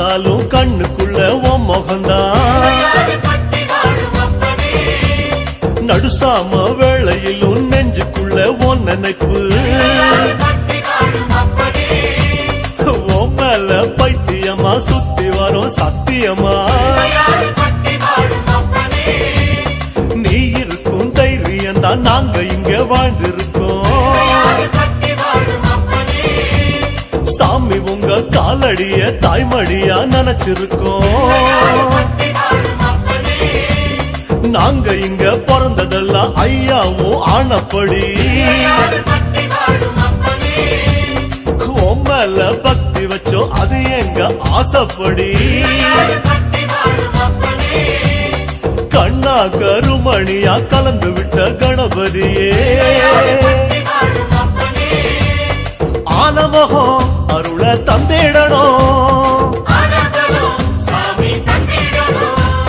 பார்த்தாலும் கண்ணுக்குள்ள உன் முகம்தான். நடுசாம வேளையிலும் நெஞ்சுக்குள்ள உன் நினைப்பு. உன் மேல பைத்தியமா சுத்தி வரும் சத்தியமா. நீ இருக்கும் தைரியம் தான் நாங்க இங்க வாழ்ந்திருக்கோம். உங்க காலடிய தாய்மடியா நினைச்சிருக்கோம். நாங்க இங்க பிறந்ததெல்லாம் ஐயாவும் ஆனப்படி. மேல பக்தி வச்சோம் அது எங்க ஆசைப்படி. கண்ணா கருமணியா கலந்து விட்ட கணபதியே. ஆனமகம் அருள தந்தேட